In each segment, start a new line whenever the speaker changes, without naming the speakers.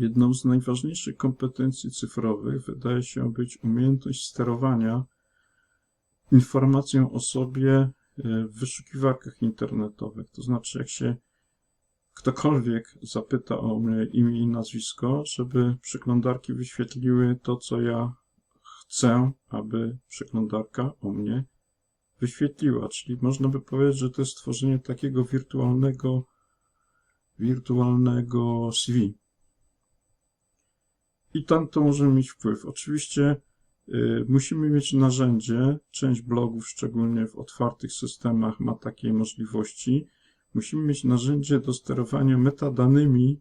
Jedną z najważniejszych kompetencji cyfrowych wydaje się być umiejętność sterowania informacją o sobie e, w wyszukiwarkach internetowych. To znaczy, jak się ktokolwiek zapyta o mnie imię i nazwisko, żeby przeglądarki wyświetliły to, co ja chcę, aby przeglądarka o mnie wyświetliła. Czyli można by powiedzieć, że to jest stworzenie takiego wirtualnego, wirtualnego CV. I tam to może mieć wpływ. Oczywiście y, musimy mieć narzędzie, część blogów, szczególnie w otwartych systemach, ma takie możliwości. Musimy mieć narzędzie do sterowania metadanymi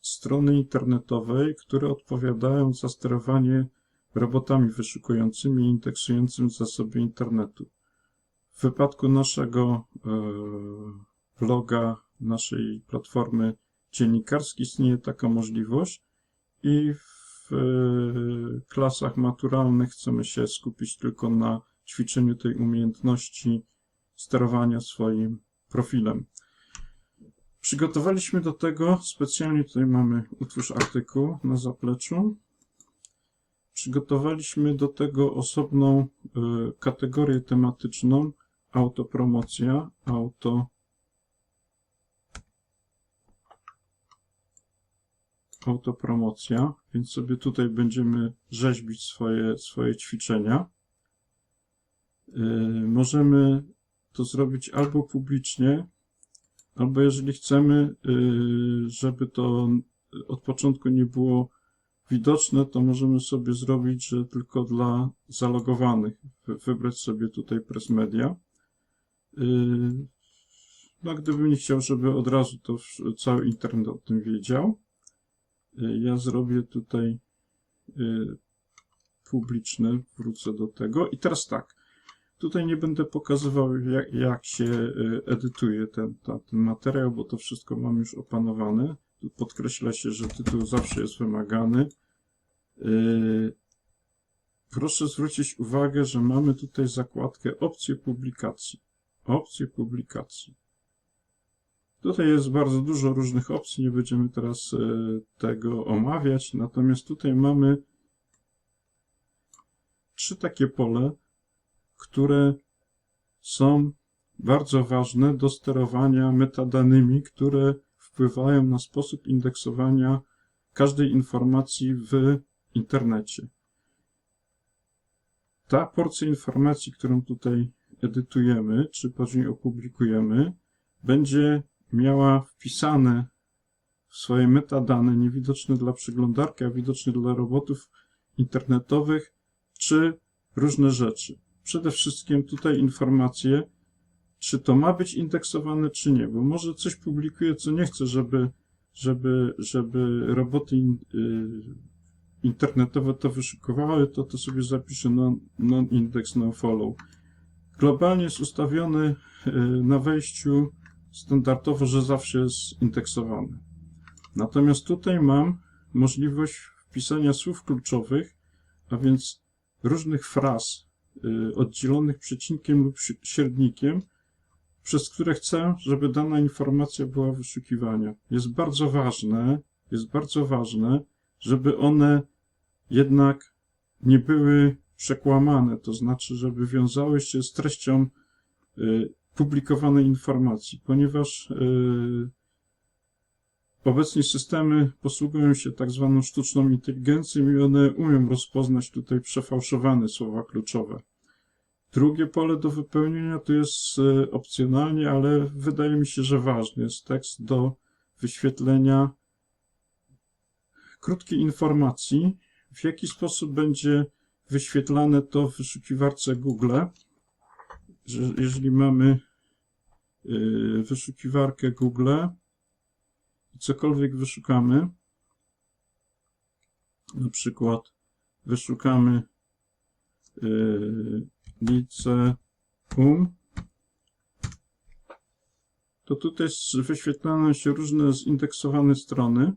strony internetowej, które odpowiadają za sterowanie robotami wyszukującymi i indeksującymi zasoby internetu. W wypadku naszego e, bloga, naszej platformy dziennikarskiej istnieje taka możliwość i w klasach maturalnych chcemy się skupić tylko na ćwiczeniu tej umiejętności sterowania swoim profilem. Przygotowaliśmy do tego, specjalnie tutaj mamy utwórz artykuł na zapleczu. Przygotowaliśmy do tego osobną y, kategorię tematyczną autopromocja, auto autopromocja, więc sobie tutaj będziemy rzeźbić swoje, swoje ćwiczenia. Y, możemy to zrobić albo publicznie, albo jeżeli chcemy, y, żeby to od początku nie było widoczne, to możemy sobie zrobić, że tylko dla zalogowanych. Wybrać sobie tutaj Press Media. Y, no, gdybym nie chciał, żeby od razu to cały internet o tym wiedział, ja zrobię tutaj publiczne, wrócę do tego. I teraz tak, Tutaj nie będę pokazywał, jak, jak się y, edytuje ten, ten, ten materiał, bo to wszystko mam już opanowane. Tu podkreśla się, że tytuł zawsze jest wymagany. Proszę zwrócić uwagę, że mamy tutaj zakładkę opcje publikacji. Opcje publikacji. Tutaj jest bardzo dużo różnych opcji, nie będziemy teraz y, tego omawiać, natomiast tutaj mamy trzy takie pole, które są bardzo ważne do sterowania metadanymi, które wpływają na sposób indeksowania każdej informacji w internecie. Ta porcja informacji, którą tutaj edytujemy, czy później opublikujemy, będzie miała wpisane w swoje metadane niewidoczne dla przeglądarki, a widoczne dla robotów internetowych, czy różne rzeczy przede wszystkim tutaj informacje, czy to ma być indeksowane, czy nie, bo może coś publikuje, co nie chce, żeby, żeby, żeby roboty in, y, internetowe to wyszukiwały, to to sobie zapiszę non-index, non no-follow. Globalnie jest ustawiony y, na wejściu standardowo, że zawsze jest indeksowany. Natomiast tutaj mam możliwość wpisania słów kluczowych, a więc różnych fraz, Y, oddzielonych przecinkiem lub średnikiem, przez które chcę, żeby dana informacja była wyszukiwania. Jest bardzo ważne, jest bardzo ważne, żeby one jednak nie były przekłamane, to znaczy, żeby wiązały się z treścią y, publikowanej informacji, ponieważ y, obecnie systemy posługują się tak zwaną sztuczną inteligencją i one umią rozpoznać tutaj przefałszowane słowa kluczowe. Drugie pole do wypełnienia to jest e, opcjonalnie, ale wydaje mi się, że ważny jest tekst do wyświetlenia krótkiej informacji, w jaki sposób będzie wyświetlane to w wyszukiwarce Google. Że jeżeli mamy e, wyszukiwarkę Google i cokolwiek wyszukamy, na przykład wyszukamy e, liceum, to tutaj wyświetlają się różne zindeksowane strony.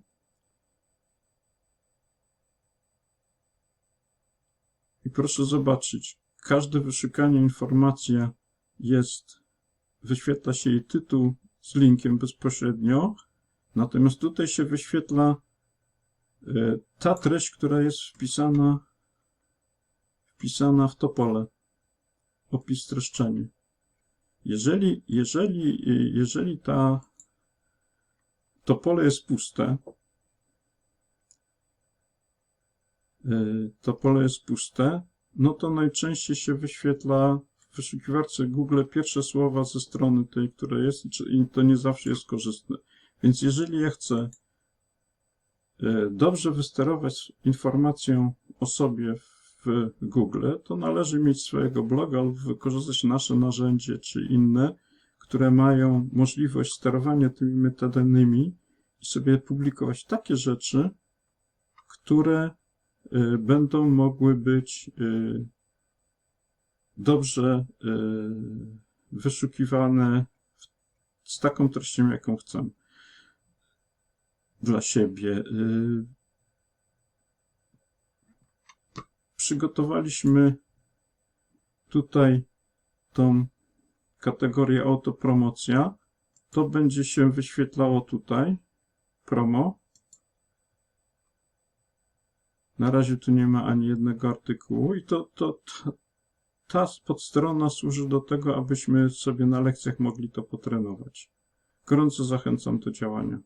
I proszę zobaczyć, każde wyszukanie informacja jest, wyświetla się jej tytuł z linkiem bezpośrednio, natomiast tutaj się wyświetla E, Ta treść, która jest wpisana, wpisana w to pole, opis streszczenie. Jeżeli, jeżeli, jeżeli ta, to pole jest puste, y, to pole jest puste, no to najczęściej się wyświetla wyszukiwarce Google pierwsze słowa ze strony tej, która jest i to nie zawsze jest korzystne. Więc jeżeli ja chcę y, dobrze wysterować informacją o sobie w Google, to należy mieć swojego bloga lub wykorzystać nasze narzędzie czy inne, które mają możliwość sterowania tymi metadanymi i sobie publikować takie rzeczy, które y, będą mogły być y, dobrze y, wyszukiwane z taką treścią, jaką chcę dla siebie. Y, Przygotowaliśmy tutaj tą kategorię autopromocja. To będzie się wyświetlało tutaj. Promo. Na razie tu nie ma ani jednego artykułu i to, to ta, ta podstrona służy do tego, abyśmy sobie na lekcjach mogli to potrenować. Gorąco zachęcam do działania.